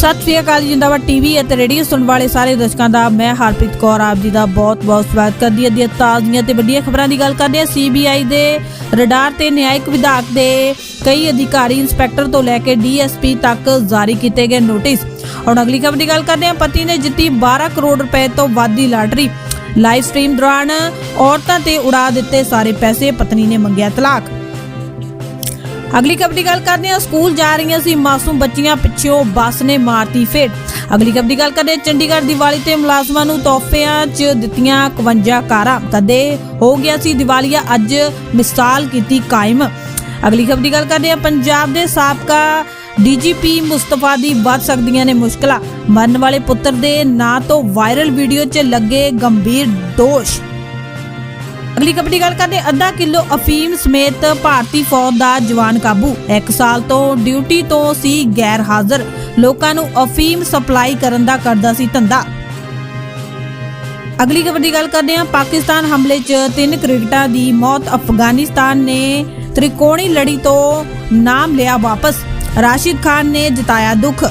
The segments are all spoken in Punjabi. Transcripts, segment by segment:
ਸਤਿ ਸ਼੍ਰੀ ਅਕਾਲ ਜੀ, ਜਿੰਦਾਬਾਦ ਟੀਵੀ ਅਤੇ ਰੇਡੀਓ ਸੁਣਨ ਵਾਲੇ ਸਾਰੇ ਦਰਸ਼ਕਾਂ ਦਾ। ਮੈਂ ਹਰਪ੍ਰੀਤ ਕੌਰ ਆਪ ਜੀ ਦਾ ਬਹੁਤ-ਬਹੁਤ ਸਵਾਗਤ ਕਰਦੀ ਹਾਂ। ਦੀਆਂ ਤਾਜ਼ੀਆਂ ਤੇ ਵੱਡੀਆਂ ਖਬਰਾਂ ਦੀ ਗੱਲ ਕਰਦੇ ਹਾਂ। ਸੀਬੀਆਈ ਦੇ ਰਡਾਰ ਤੇ ਨਿਆਇਕ ਵਿਭਾਗ ਦੇ ਕਈ ਅਧਿਕਾਰੀ ਇੰਸਪੈਕਟਰ ਤੋਂ ਲੈ ਕੇ ਡੀਐਸਪੀ ਤੱਕ ਜਾਰੀ ਕੀਤੇ ਗਏ ਨੋਟਿਸ। ਹੁਣ ਅਗਲੀ ਖਬਰ ਦੀ ਗੱਲ ਕਰਦੇ ਹਾਂ। ਪਤੀ ਨੇ ਜਿੱਤੀ 12 ਕਰੋੜ ਰੁਪਏ ਤੋਂ ਵੱਧ ਦੀ ਲਾਟਰੀ। ਲਾਈਵ ਸਟ੍ਰੀਮ ਦੌਰਾਨ ਔਰਤਾਂ ਤੇ ਉਡਾ ਦਿੱਤੇ ਸਾਰੇ ਪੈਸੇ। ਪਤਨੀ ਨੇ ਮੰਗਿਆ ਤਲਾਕ। ਅਗਲੀ ਖਬਰ ਦੀ ਗੱਲ ਕਰਦੇ ਹਾਂ। ਸਕੂਲ ਜਾ ਰਹੀਆਂ ਸੀ ਮਾਸੂਮ ਬੱਚੀਆਂ, ਪਿੱਛੋਂ ਬੱਸ ਨੇ ਮਾਰਤੀ ਫੇਟ ਅਗਲੀ ਖਬਰ ਦੀ ਗੱਲ ਕਰਦੇ ਚੰਡੀਗੜ੍ਹ, ਦੀਵਾਲੀ ਤੇ ਮੁਲਾਜ਼ਮਾਂ ਨੂੰ ਤੋਹਫਿਆਂ 'ਚ ਦਿੱਤੀਆਂ 51 ਕਾਰਾਂ। ਕਦੇ ਹੋ ਗਿਆ ਸੀ ਦੀਵਾਲੀਆ, ਅੱਜ ਮਿਸਾਲ ਕੀਤੀ ਕਾਇਮ। ਅਗਲੀ ਖਬਰ ਦੀ ਗੱਲ ਕਰਦੇ ਹਾਂ। ਪੰਜਾਬ ਦੇ ਸਾਬਕਾ ਡੀਜੀਪੀ ਮੁਸਤਫਾ ਦੀ ਵੱਧ ਸਕਦੀਆਂ ਨੇ ਮੁਸ਼ਕਲਾਂ। ਮਰਨ ਵਾਲੇ ਪੁੱਤਰ ਦੇ ਨਾਂ ਤੋਂ ਵਾਇਰਲ ਵੀਡੀਓ 'ਚ ਲੱਗੇ ਗੰਭੀਰ ਦੋਸ਼। ਅਗਲੀ ਖਬਰ ਦੀ ਗੱਲ ਕਰਦੇ, ਅੱਧਾ ਕਿਲੋ ਅਫੀਮ ਸਮੇਤ ਭਾਰਤੀ ਫੌਜ ਦਾ ਜਵਾਨ ਕਾਬੂ। 1 ਸਾਲ ਤੋਂ ਡਿਊਟੀ ਤੋਂ ਸੀ ਗੈਰ ਹਾਜ਼ਰ ਲੋਕਾਂ ਨੂੰ ਅਫੀਮ ਸਪਲਾਈ ਕਰਨ ਦਾ ਕਰਦਾ ਸੀ ਧੰਦਾ। ਅਗਲੀ ਖਬਰ ਦੀ ਗੱਲ ਕਰਦੇ ਹਾਂ, ਪਾਕਿਸਤਾਨ ਹਮਲੇ 'ਚ ਤਿੰਨ ਕ੍ਰਿਕਟਰਾਂ ਦੀ ਮੌਤ। ਅਫਗਾਨਿਸਤਾਨ ਨੇ ਤ੍ਰਿਕੋਣੀ ਲੜੀ ਤੋਂ ਨਾਮ ਲਿਆ ਵਾਪਸ। ਰਾਸ਼ਿਦ ਖਾਨ ਨੇ ਜਤਾਇਆ ਦੁੱਖ।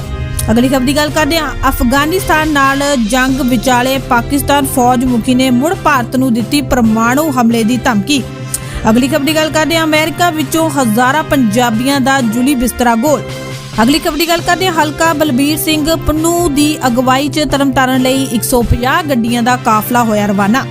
ਅਗਲੀ ਖਬਰ ਦੀ ਗੱਲ ਕਰਦੇ ਹਾਂ। ਅਫਗਾਨਿਸਤਾਨ ਨਾਲ ਜੰਗ ਵਿਚਾਲੇ ਪਾਕਿਸਤਾਨ ਫੌਜ ਮੁਖੀ ਨੇ ਮੁੜ ਭਾਰਤ ਨੂੰ ਦਿੱਤੀ ਪਰਮਾਣੂ ਹਮਲੇ ਦੀ ਧਮਕੀ। ਅਗਲੀ ਖਬਰ ਦੀ ਗੱਲ ਕਰਦੇ ਹਾਂ। ਅਮਰੀਕਾ ਵਿੱਚੋਂ ਹਜ਼ਾਰਾਂ ਪੰਜਾਬੀਆਂ ਦਾ ਜੁਲੀ ਬਿਸਤਰਾ ਗੋਲ। ਅਗਲੀ ਖਬਰ ਦੀ ਗੱਲ ਕਰਦੇ ਹਾਂ। ਹਲਕਾ ਬਲਬੀਰ ਸਿੰਘ ਪੰਨੂ ਦੀ ਅਗਵਾਈ 'ਚ ਤਰਨਤਾਰਨ ਲਈ 150 ਗੱਡੀਆਂ ਦਾ ਕਾਫਲਾ ਹੋਇਆ ਰਵਾਨਾ।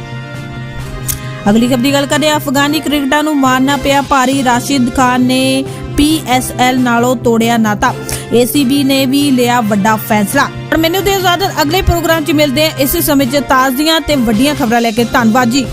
ਅਗਲੀ ਖਬਰ ਦੀ ਗੱਲ ਕਰਦੇ ਹਾਂ। ਅਫਗਾਨੀ ਕ੍ਰਿਕਟਰਾਂ ਨੂੰ ਮਾਰਨਾ ਪਿਆ ਭਾਰੀ। ਰਾਸ਼ਿਦ ਖਾਨ ਨੇ ਪੀਐਸਐਲ ਨਾਲੋਂ ਤੋੜਿਆ ਨਾਤਾ ਏਸੀਬੀ ਨੇ ਵੀ ਲਿਆ ਵੱਡਾ ਫੈਸਲਾ। ਪਰ ਮੈਨੂੰ ਤੇ ਇਜਾਜ਼ਤ, ਅਗਲੇ ਪ੍ਰੋਗਰਾਮ 'ਚ ਮਿਲਦੇ ਆ ਇਸੇ ਸਮੇਂ 'ਚ ਤਾਜ਼ੀਆਂ ਤੇ ਵੱਡੀਆਂ ਖਬਰਾਂ ਲੈ ਕੇ ਧੰਨਵਾਦ ਜੀ।